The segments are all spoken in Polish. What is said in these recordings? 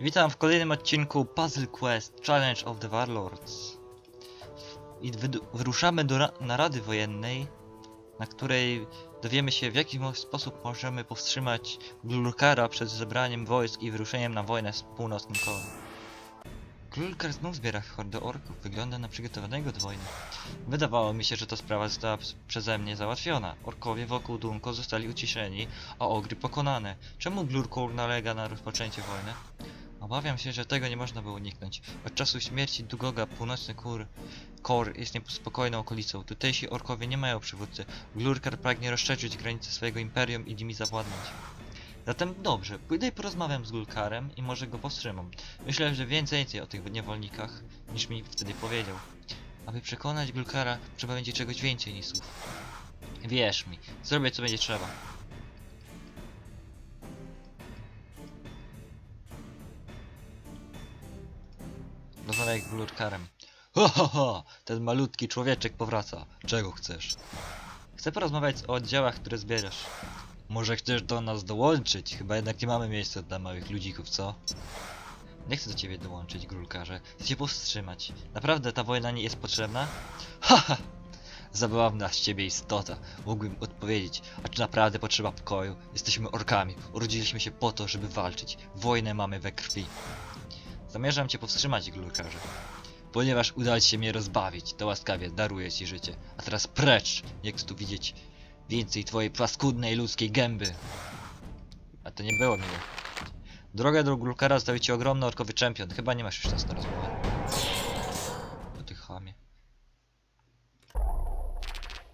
Witam w kolejnym odcinku Puzzle Quest Challenge of the Warlords. I wyruszamy do ra- narady wojennej, na której dowiemy się w jaki sposób możemy powstrzymać Glurkara przed zebraniem wojsk i wyruszeniem na wojnę z północnym kołem. Glurkar znów zbiera hordę orków, wygląda na przygotowanego do wojny. Wydawało mi się, że ta sprawa została przeze mnie załatwiona. Orkowie wokół Dunko zostali uciszeni, a ogry pokonane. Czemu Glurkur nalega na rozpoczęcie wojny? Obawiam się, że tego nie można było uniknąć. Od czasu śmierci Dugoga północny kur Kor jest niespokojną okolicą. Tutejsi orkowie nie mają przywódcy. Glurkar pragnie rozszerzyć granice swojego imperium i nimi zawładnąć. Zatem dobrze, pójdę i porozmawiam z Glurkarem i może go powstrzymam. Myślę, że więcej o tych niewolnikach niż mi wtedy powiedział. Aby przekonać Glurkara trzeba będzie czegoś więcej niż słów. Wierz mi, zrobię co będzie trzeba. Rozmawiaj z Glurkarem. Ho, ho, ho! Ten malutki człowieczek powraca. Czego chcesz? Chcę porozmawiać o oddziałach, które zbierasz. Może chcesz do nas dołączyć? Chyba jednak nie mamy miejsca dla małych ludzików, co? Nie chcę do ciebie dołączyć, Grulkarze. Chcę cię powstrzymać. Naprawdę ta wojna nie jest potrzebna? Haha! Zabawna z ciebie istota. Mógłbym odpowiedzieć, a czy naprawdę potrzeba pokoju? Jesteśmy orkami. Urodziliśmy się po to, żeby walczyć. Wojnę mamy we krwi. Zamierzam cię powstrzymać, Glurkarze. Ponieważ uda ci się mnie rozbawić, to łaskawie daruję ci życie. A teraz precz! Nie chcę tu widzieć więcej twojej paskudnej ludzkiej gęby. A to nie było miłe. Drogę do Glurkara zostawi ci ogromny orkowy czempion. Chyba nie masz już czasu na rozmowę. O ty chamie.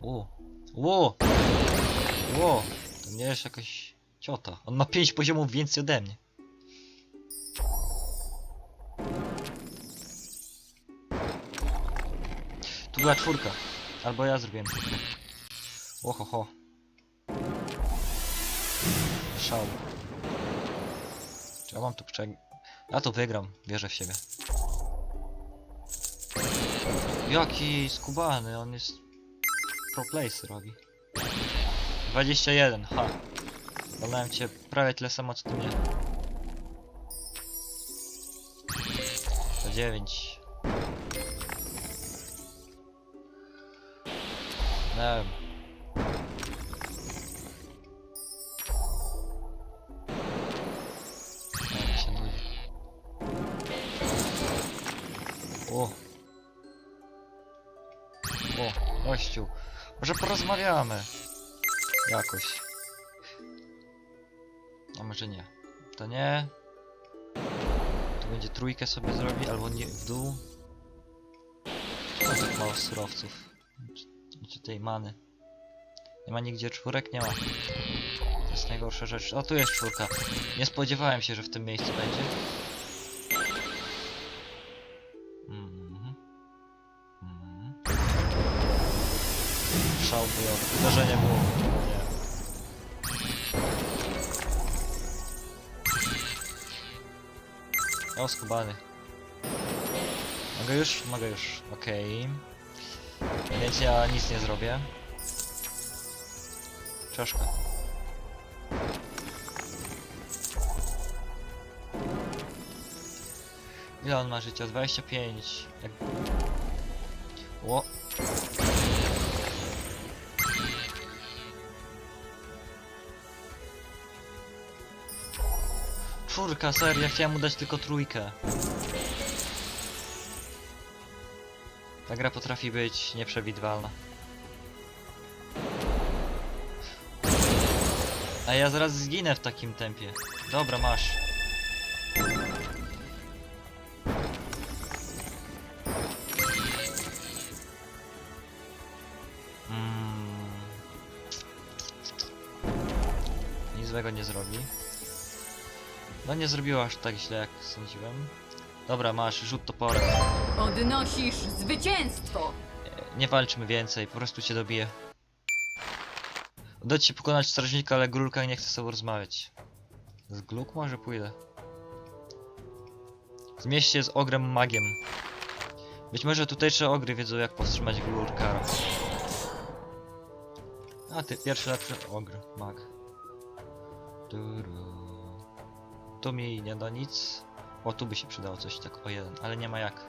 Ło. Ło. Ło. To nie jest jakaś ciota. On ma 5 poziomów więcej ode mnie. Była czwórka. Albo ja zrobiłem czwórkę. Ohoho. Szał. Czy ja mam tu przeg... Ja to wygram. Wierzę w siebie. Jaki skubany, on jest... Pro place robi. 21, ha. Wolałem cię prawie tyle samo co ty mnie. 9. Nudzi. O! O. Może porozmawiamy. Jakoś. A może nie. To nie. Tu będzie trójkę sobie zrobi, albo nie w dół. No tak mało surowców. Czy tej many. Nie ma nigdzie czwórek? Nie ma. To jest najgorsza rzecz. O, tu jest czwórka. Nie spodziewałem się, że w tym miejscu będzie. Szał bojowy. Uderzenie było. Nie. O, skubany. Mogę już? Mogę już. Okej. Więc ja nic nie zrobię. Czaszka. Ile on ma życia? 25. Jak... Ło. Czwórka, serio, ja chciałem mu dać tylko trójkę. Ta gra potrafi być nieprzewidywalna. A ja zaraz zginę w takim tempie. Dobra, masz. Mm. Nic złego nie zrobi. No nie zrobiła aż tak źle jak sądziłem. Dobra, masz, rzut toporem. Odnosisz zwycięstwo! E, Nie walczmy więcej, po prostu cię dobiję. Uda ci się pokonać strażnika, ale Grulka nie chce z sobą rozmawiać. Z Gluk może pójdę. Zmieść się z ogrem magiem. Być może tutejsze ogry wiedzą jak powstrzymać Glurkara. A ty, pierwszy lepszy ogr, mag. Tu mi nie da nic. O, tu by się przydało coś tak o jeden, ale nie ma jak.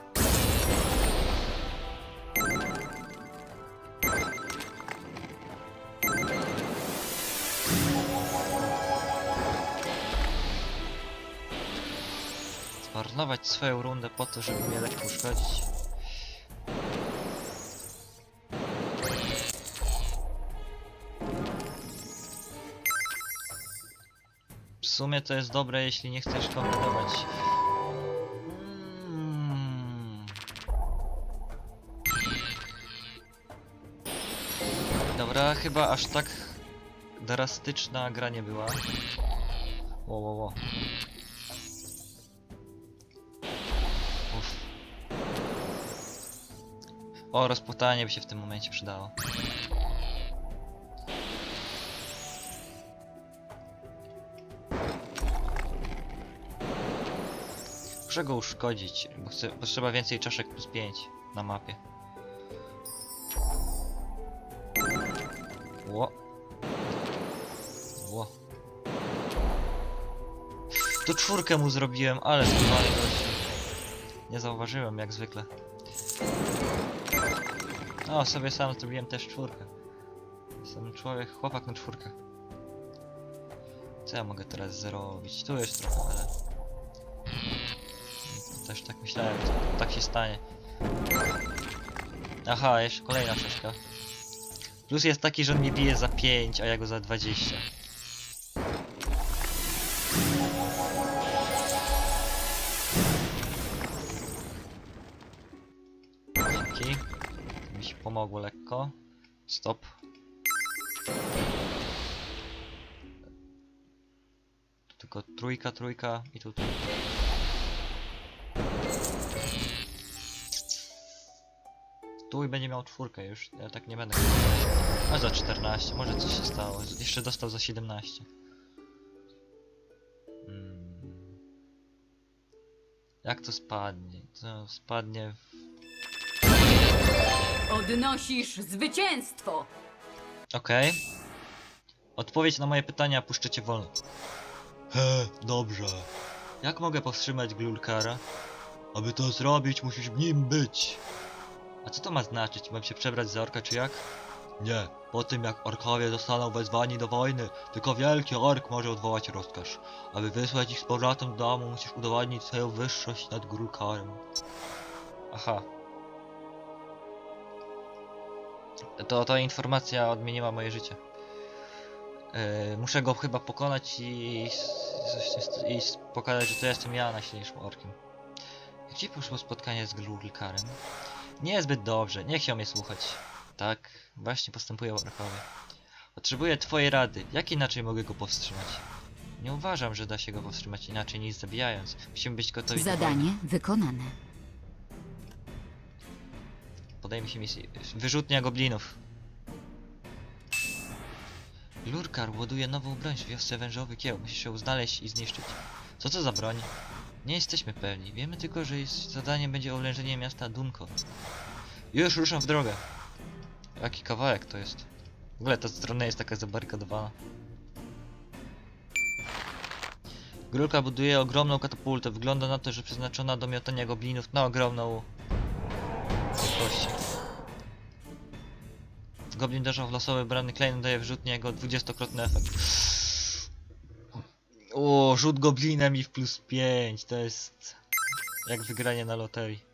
Swoją rundę po to, żeby mnie lekko uszkodzić. W sumie to jest dobre, jeśli nie chcesz kombinować. Mm. Dobra, chyba aż tak drastyczna gra nie była. Wo, wo, wo. O, rozputanie by się w tym momencie przydało. Muszę go uszkodzić, bo chcę, potrzeba więcej czaszek plus 5 na mapie. Ło. Ło. To czwórkę mu zrobiłem, ale zbywany gościu. Nie zauważyłem, jak zwykle. O, sobie sam zrobiłem też czwórkę. Jestem człowiek, chłopak na czwórkę. Co ja mogę teraz zrobić? Tu jest trochę, ale... Też tak myślałem, że tak się stanie. Aha, jeszcze kolejna czaszka. Plus jest taki, że on mnie bije za 5, a ja go za 20. pomogło lekko. Stop. Tu tylko trójka, trójka i tu trójka. Tu i będzie miał czwórkę już. Ja tak nie będę. A za 14, może coś się stało. Jeszcze dostał za 17. Mm. Jak to spadnie? To spadnie w... Odnosisz zwycięstwo! Okej. Odpowiedź na moje pytania puszczę cię wolno. He, dobrze. Jak mogę powstrzymać Glulkara? Aby to zrobić, musisz nim być. A co to ma znaczyć? Mam się przebrać za orka czy jak? Nie. Po tym jak orkowie zostaną wezwani do wojny, tylko wielki ork może odwołać rozkaz. Aby wysłać ich z powrotem do domu, musisz udowodnić swoją wyższość nad Glulkarem. Aha. To ta informacja odmieniła moje życie. Yy, muszę go chyba pokonać i, i s- pokazać, że to jestem ja najsilniejszym orkiem. Gdzie poszło spotkanie z Glulkarem? Nie zbyt dobrze, nie chciał mnie słuchać. Tak, właśnie postępują orkowie. Potrzebuję twojej rady. Jak inaczej mogę go powstrzymać? Nie uważam, że da się go powstrzymać inaczej niż zabijając. Musimy być gotowi do wojny. Zadanie Podejmij się misji. Wyrzutnia goblinów. Lurkar ładuje nową broń w wiosce wężowy kieł. Musisz ją znaleźć i zniszczyć. Co to za broń? Nie jesteśmy pewni. Wiemy tylko, że zadaniem będzie oblężenie miasta Dunko. Już ruszam w drogę. Jaki kawałek to jest? W ogóle ta strona jest taka zabarykadowana. Grulka buduje ogromną katapultę. Wygląda na to, że przeznaczona do miotania goblinów na ogromną Kości. Goblin uderzał w losowy brany Klein daje wrzut niego 20-krotny efekt. O, rzut goblinem i w plus 5, to jest jak wygranie na loterii.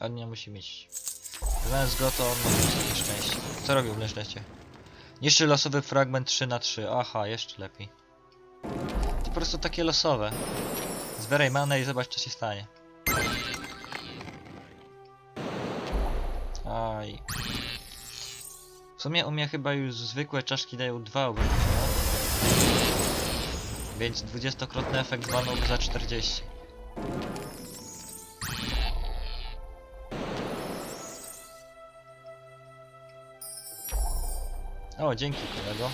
A nie musi mieć. Znając go, to on mieć takie szczęście. Co robił w Leszlecie? Niszczy losowy fragment 3 na 3 Aha, jeszcze lepiej. Po prostu takie losowe. Zbieraj manę i zobacz co się stanie. Aj. W sumie u mnie chyba już zwykłe czaszki dają dwa obrażenia. Więc 20-krotny efekt walnąłby za 40. O, dzięki kolego.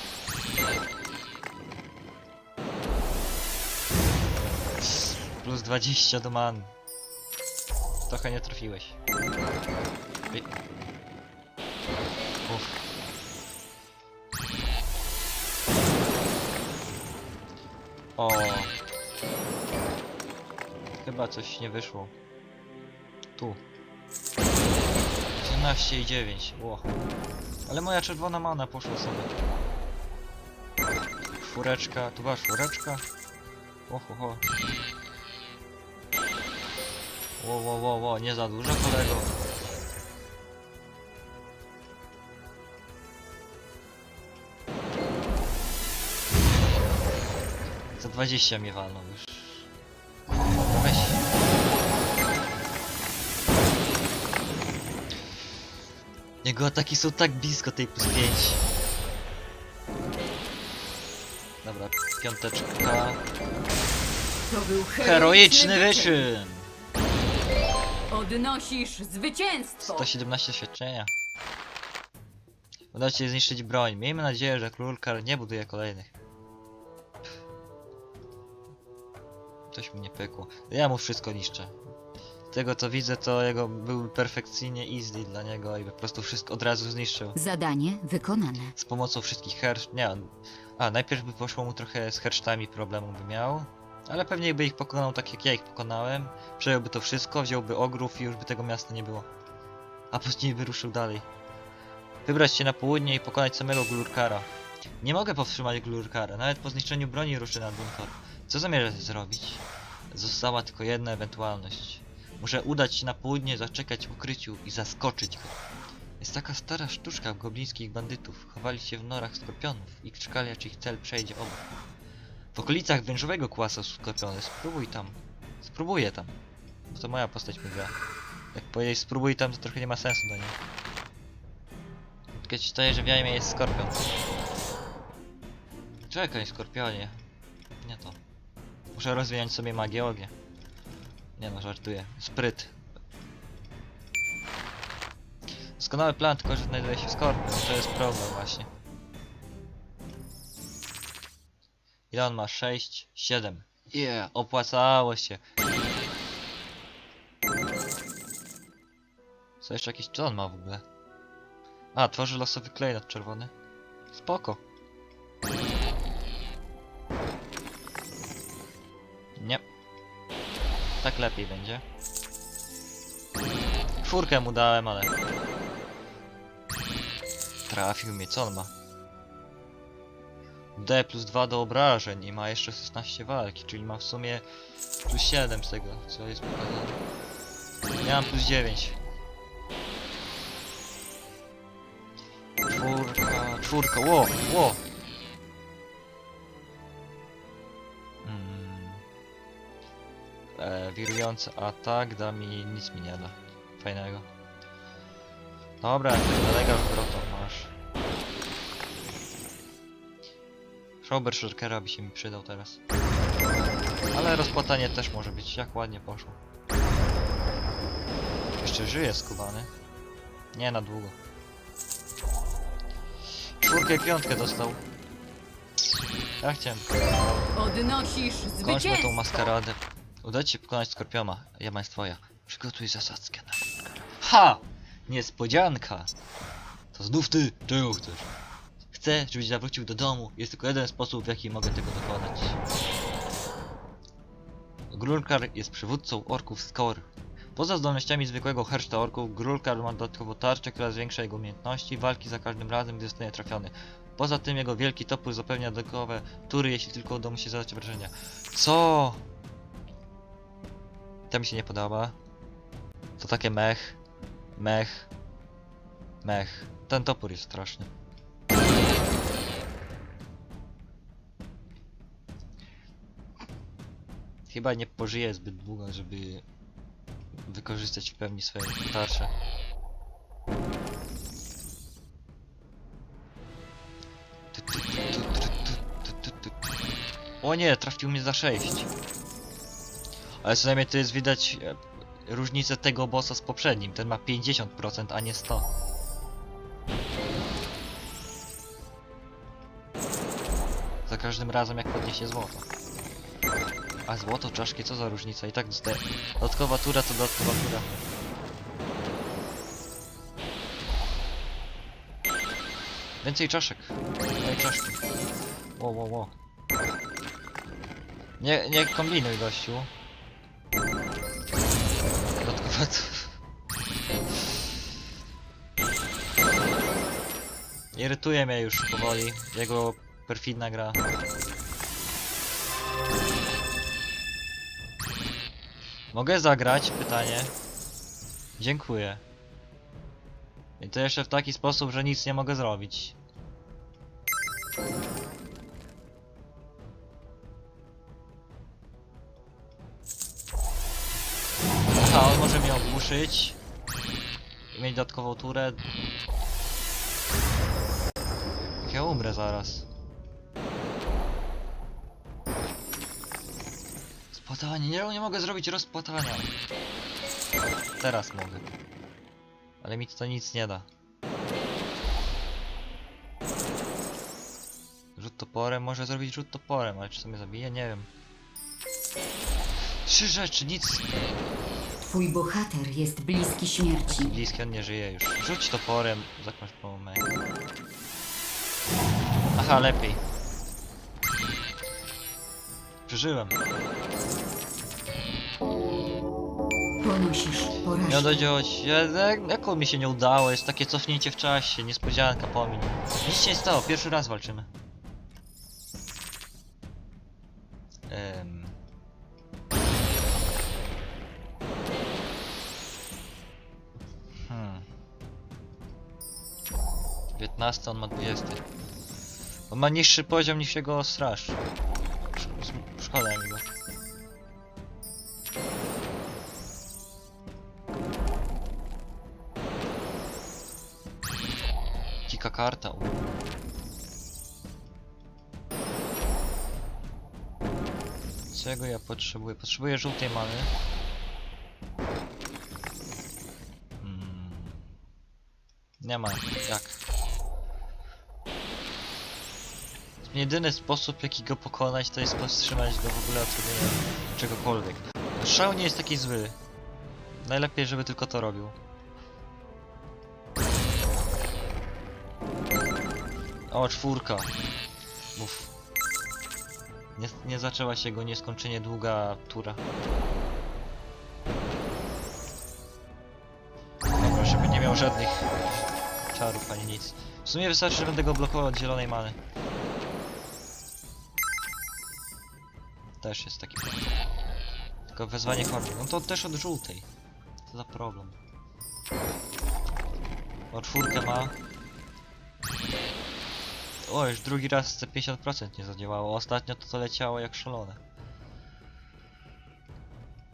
Plus 20 do man. Trochę nie trafiłeś. Uff. O. Chyba coś nie wyszło. Tu. 17 i 9. Ło. Ale moja czerwona mana poszła sobie. Czwóreczka. Tu była czwóreczka. O, ho, Ło, ło, ło, ło. Nie za dużo, kolego. Za 20 mi walną już. Weź. Jego ataki są tak blisko tej plus 5. Dobra, piąteczka. To był Heroiczny wyczyn! Odnosisz zwycięstwo! 117 świadczenia. Uda się zniszczyć broń. Miejmy nadzieję, że Królkar nie buduje kolejnych. Coś mi nie pykło. Ja mu wszystko niszczę. Z Tego co widzę, to jego był perfekcyjnie easy dla niego i po prostu wszystko od razu zniszczył. Zadanie wykonane. Z pomocą wszystkich hersz... Nie, on... A, najpierw by poszło mu trochę z hersztami problemu by miał. Ale pewnie by ich pokonał tak jak ja ich pokonałem. Przejąłby to wszystko, wziąłby ogrów i już by tego miasta nie było. A później by ruszył dalej. Wybrać się na południe i pokonać samego Glurkara. Nie mogę powstrzymać Glurkara, nawet po zniszczeniu broni ruszy na Dunkor. Co zamierzasz zrobić? Została tylko jedna ewentualność. Muszę udać się na południe, zaczekać w ukryciu i zaskoczyć go. Jest taka stara sztuczka goblińskich bandytów. Chowali się w norach skorpionów i czekali aż ich cel przejdzie obok. W okolicach wężowego kłasa są skorpiony. Spróbuj tam. Spróbuję tam. Bo to moja postać mi gra. Jak powiedzieć spróbuj tam, to trochę nie ma sensu do niej. Tylko ci staje, że w jajmie jest skorpion. Czekaj, skorpionie. Nie to. Muszę rozwijać sobie magię ognia. Nie no, żartuję. Spryt. Doskonały plan, tylko że znajduje się skorpion. To jest problem właśnie. Ile on ma? 6, 7. Yeah, opłacało się. Co jeszcze jakiś... Co on ma w ogóle? A, tworzy losowy klejnot czerwony. Spoko. Nie. Tak lepiej będzie. Czwórkę mu dałem, ale... Trafił mnie, co on ma? D plus 2 do obrażeń i ma jeszcze 16 walki, czyli ma w sumie plus 7 z tego, co jest pokazane. Ja mam plus 9. Czwórka, czwórka, ło, ło! Mm. E, wirujący atak da mi, nic mi nie da. Fajnego. Dobra, legal wrotą masz. Shower Shulkera by się mi przydał teraz. Ale rozpłatanie też może być, jak ładnie poszło. Jeszcze żyje skubany. Nie na długo. Czwórkę i piątkę dostał. Ja chciałem. Odnosisz Kończmy tą zwycięstwo! maskaradę. Uda ci się pokonać Skorpiona. Jama jest twoja. Przygotuj zasadzkę na. Ha! Niespodzianka! To znów ty! Czego chcesz? Chcę, żebyś zawrócił do domu. Jest tylko jeden sposób, w jaki mogę tego dokonać. Grulkar jest przywódcą orków z Kor. Poza zdolnościami zwykłego herszta orków, Grulkar ma dodatkowo tarczę, która zwiększa jego umiejętności walki za każdym razem, gdy zostanie trafiony. Poza tym jego wielki topór zapewnia dodatkowe tury, jeśli tylko uda mu się zadać obrażenia. Co? To mi się nie podoba. To takie mech. Mech. Mech. Ten topór jest straszny. Chyba nie pożyje zbyt długo, żeby wykorzystać w pełni tu, tu. O nie, trafił mnie za 6. Ale co najmniej to jest widać e, różnicę tego bossa z poprzednim. Ten ma 50%, a nie 100. Za każdym razem jak podniesie złoto. A złoto, czaszki, co za różnica? I tak dostaję. Dodatkowa tura to dodatkowa tura. Więcej czaszek. Daj czaszki. Ło, ło, ło. Nie, nie kombinuj gościu. Dodatkowo to... Irytuje mnie już powoli jego perfidna gra. Mogę zagrać? Pytanie. Dziękuję. I to jeszcze w taki sposób, że nic nie mogę zrobić. Aha, on może mnie ogłuszyć. Mieć dodatkową turę. Jak ja umrę zaraz. Spłatanie, nie, nie mogę zrobić rozpłatania. Teraz mogę. Ale mi to nic nie da. Rzut toporem, może zrobić rzut toporem, ale czy to mnie zabije? Nie wiem. Trzy rzeczy, nic Twój bohater jest bliski śmierci. bliski, on nie żyje już. Rzuć toporem, zakończ po momencie. Aha, lepiej. Przeżyłem. Ponosisz porażkę. dodziałać. Ja, jak, mi się nie udało? Jest takie cofnięcie w czasie, niespodzianka po mnie. Nic się nie stało, pierwszy raz walczymy. Em. Hmm. 15, on ma 20. On ma niższy poziom niż jego straż. Dzika karta. u. Czego ja potrzebuję? Potrzebuję żółtej many. Hmm. Nie ma. Jak? Jedyny sposób, jaki go pokonać, to jest powstrzymać go w ogóle od czegokolwiek. Szał nie jest taki zły. Najlepiej, żeby tylko to robił. O, czwórka. Mów. Nie, nie zaczęła się go nieskończenie długa tura. Dobra, żeby nie miał żadnych czarów ani nic. W sumie wystarczy, że będę go blokował od zielonej many. Też jest taki problem. Tylko wezwanie hordy. No to też od żółtej. Co za problem. O, czwórkę ma. O, już drugi raz te 50% nie zadziałało. Ostatnio to to leciało jak szalone.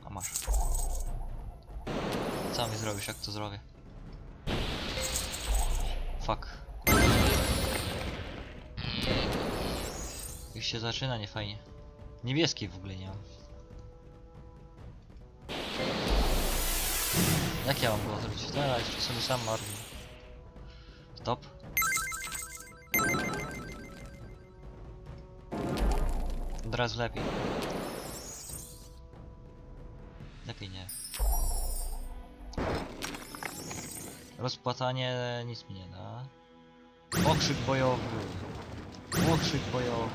A masz. Co mi zrobisz, jak to zrobię? Fuck. Już się zaczyna niefajnie. Niebieskiej w ogóle nie mam. Jak ja mam go zrobić? Teraz sobie sam marnuję. Stop. Od razu lepiej. Lepiej nie. Rozpłatanie nic mi nie da. Okrzyk bojowy. Okrzyk bojowy.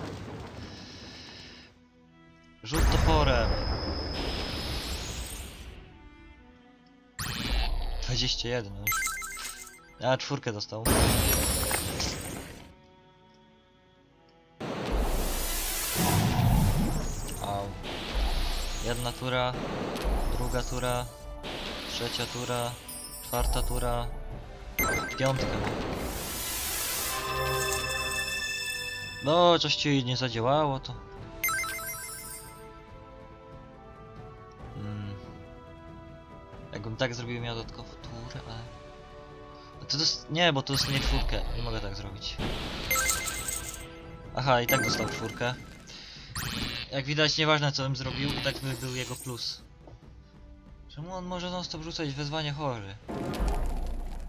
Rzut toporem. 21 no już. A czwórkę dostał. Jedna tura, druga tura, trzecia tura, czwarta tura, piątka. No, coś ci nie zadziałało to. Mm. Jakbym tak zrobił, miał dodatkową turę, ale... A To dos... Nie, bo to dostanie czwórkę. Nie mogę tak zrobić. Aha, i tak dostał czwórkę. Jak widać, nieważne co bym zrobił, i tak by był jego plus. Czemu on może non stop rzucać wezwanie chory?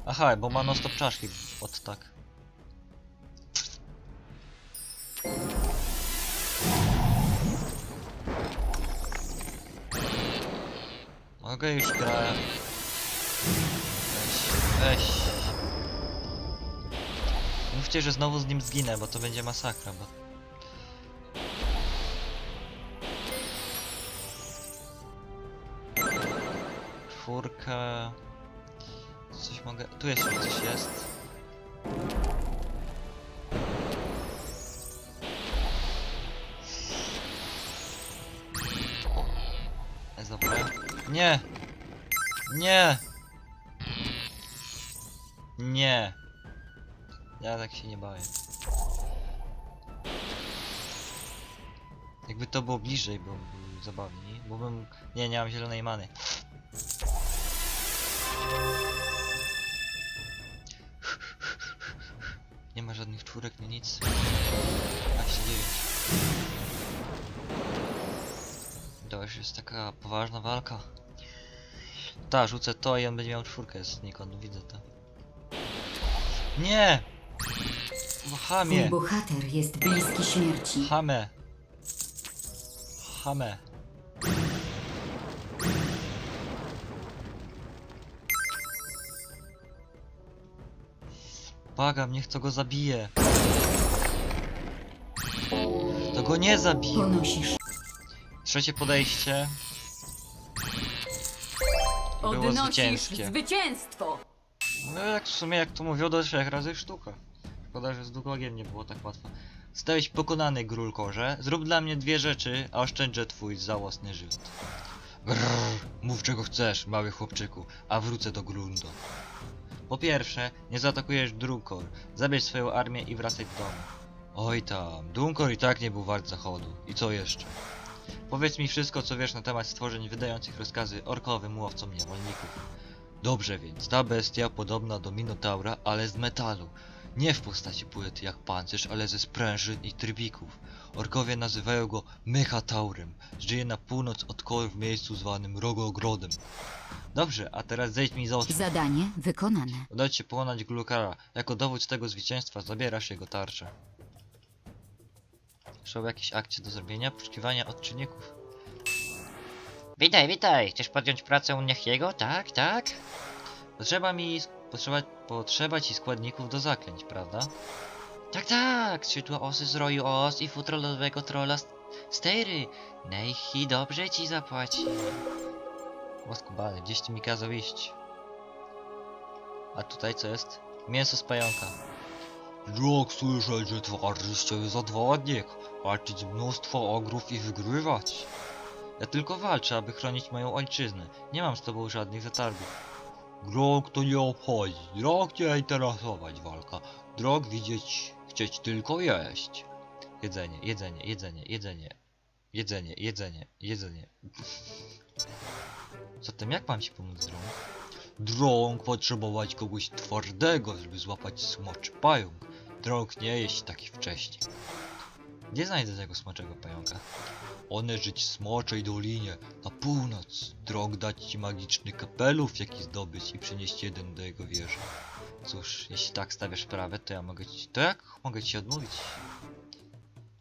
Aha, bo ma non stop czaszki od tak. Mogę już grać. Weź, weź. Mówcie, że znowu z nim zginę, bo to będzie masakra, bo... Coś mogę. Tu jeszcze coś jest. Jest dobra. Nie! Nie! Nie! Ja tak się nie bawię. Jakby to było bliżej, byłoby zabawniej, bo bym... Nie, nie mam zielonej many. Nie ma żadnych czwórek, nie nic. 29. To już jest taka poważna walka. Ta, rzucę to i on będzie miał czwórkę z Nikon, widzę to. Nie! Twój Hamie! bohater jest bliski śmierci. Hamę! Hamę! Błagam, niech to go zabije. To go nie zabije. Ponosisz Trzecie podejście. Było Odnosisz zwycięskie. zwycięstwo! No jak w sumie jak to mówią do trzech razy sztuka. Szkoda, że z Dugogiem nie było tak łatwo. Zostałeś pokonany, Grulkorze. Zrób dla mnie dwie rzeczy, a oszczędzę twój żałosny żywot. Grrr, mów czego chcesz, mały chłopczyku, a wrócę do Grundo. Po pierwsze, nie zaatakujesz Drunkor. Zabierz swoją armię i wracaj do domu. Oj tam, Dunkor i tak nie był wart zachodu. I co jeszcze? Powiedz mi wszystko, co wiesz na temat stworzeń wydających rozkazy orkowym łowcom niewolników. Dobrze więc, ta bestia podobna do Minotaura, ale z metalu. Nie w postaci płyty jak pancerz, ale ze sprężyn i trybików. Orkowie nazywają go Mechataurem. Żyje na północ od Kor w miejscu zwanym Rogogrodem. Dobrze, a teraz zejdź mi z oczu. zadanie wykonane. Uda ci się pokonać Glukara. Jako dowód tego zwycięstwa zabierasz jego tarczę. Są jakieś akcje do zrobienia? Poszukiwania odczynników. Witaj, witaj! Chcesz podjąć pracę u Niachiego? Tak, tak? Potrzeba mi... Potrzeba, potrzeba ci składników do zaklęć, prawda? Tak, tak! Skrzydła osy z roju os i futro lodowego trolla z Steiry. Nejchi dobrze ci zapłaci. Łaskubany, gdzieś ty mi kazał iść. A tutaj co jest? Mięso z pająka. Jak słyszeć, że twarzyście jest odwodnik, walczyć mnóstwo ogrów i wygrywać. Ja tylko walczę, aby chronić moją ojczyznę. Nie mam z tobą żadnych zatargów. Drog to nie obchodzi. Drog nie interesować walka. Drog widzieć, chcieć tylko jeść. Jedzenie, jedzenie, jedzenie, jedzenie. Jedzenie, jedzenie, jedzenie. Zatem jak mam ci pomóc, Drog? Drąg potrzebować kogoś twardego, żeby złapać smoczy pająk. Drąg nie jeść taki wcześniej. Gdzie znajdę tego smoczego pająka? One żyć w smoczej dolinie, na północ. Drąg dać ci magiczny kapelusz, jaki zdobyć i przynieść jeden do jego wieży. Cóż, jeśli tak stawiasz sprawę, to ja mogę ci... To jak mogę ci odmówić?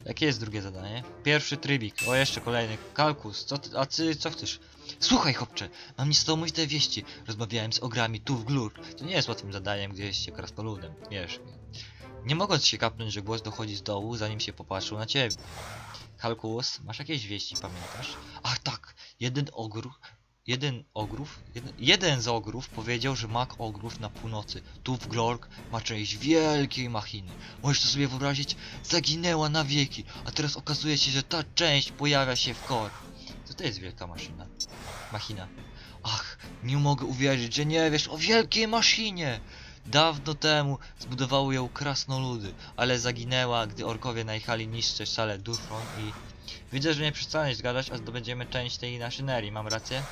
Jakie jest drugie zadanie? Pierwszy trybik. O, jeszcze kolejny. Kalkus. Co ty... A ty co chcesz? Słuchaj, chłopcze, mam niesamowite wieści. Rozmawiałem z ogrami tu w Glur. To nie jest łatwym zadaniem, gdzie jest się krasnoludem, wiesz. Nie mogąc się kapnąć, że głos dochodzi z dołu, zanim się popatrzył na ciebie. Kalkus, masz jakieś wieści, pamiętasz? Ach tak, jeden ogr... Jeden ogrów? Jeden, jeden z ogrów powiedział, że mak ogrów na północy, tu w Glork, ma część wielkiej machiny. Możesz to sobie wyobrazić? Zaginęła na wieki, a teraz okazuje się, że ta część pojawia się w Kor. Co to jest wielka maszyna? Machina. Ach, nie mogę uwierzyć, że nie wiesz o wielkiej maszynie! Dawno temu zbudowały ją krasnoludy, ale zaginęła, gdy orkowie najechali niszczyć salę Dufron i... Widzę, że nie przestaniesz gadać, a zdobędziemy część tej maszynerii, mam rację?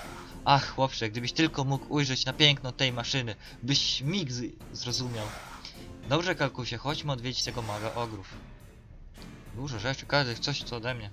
Ach, chłopcze, gdybyś tylko mógł ujrzeć na piękno tej maszyny, byś mig zrozumiał. Dobrze, Kalkusie, chodźmy odwiedzić tego maga ogrów. Dużo rzeczy, każdy coś co ode mnie.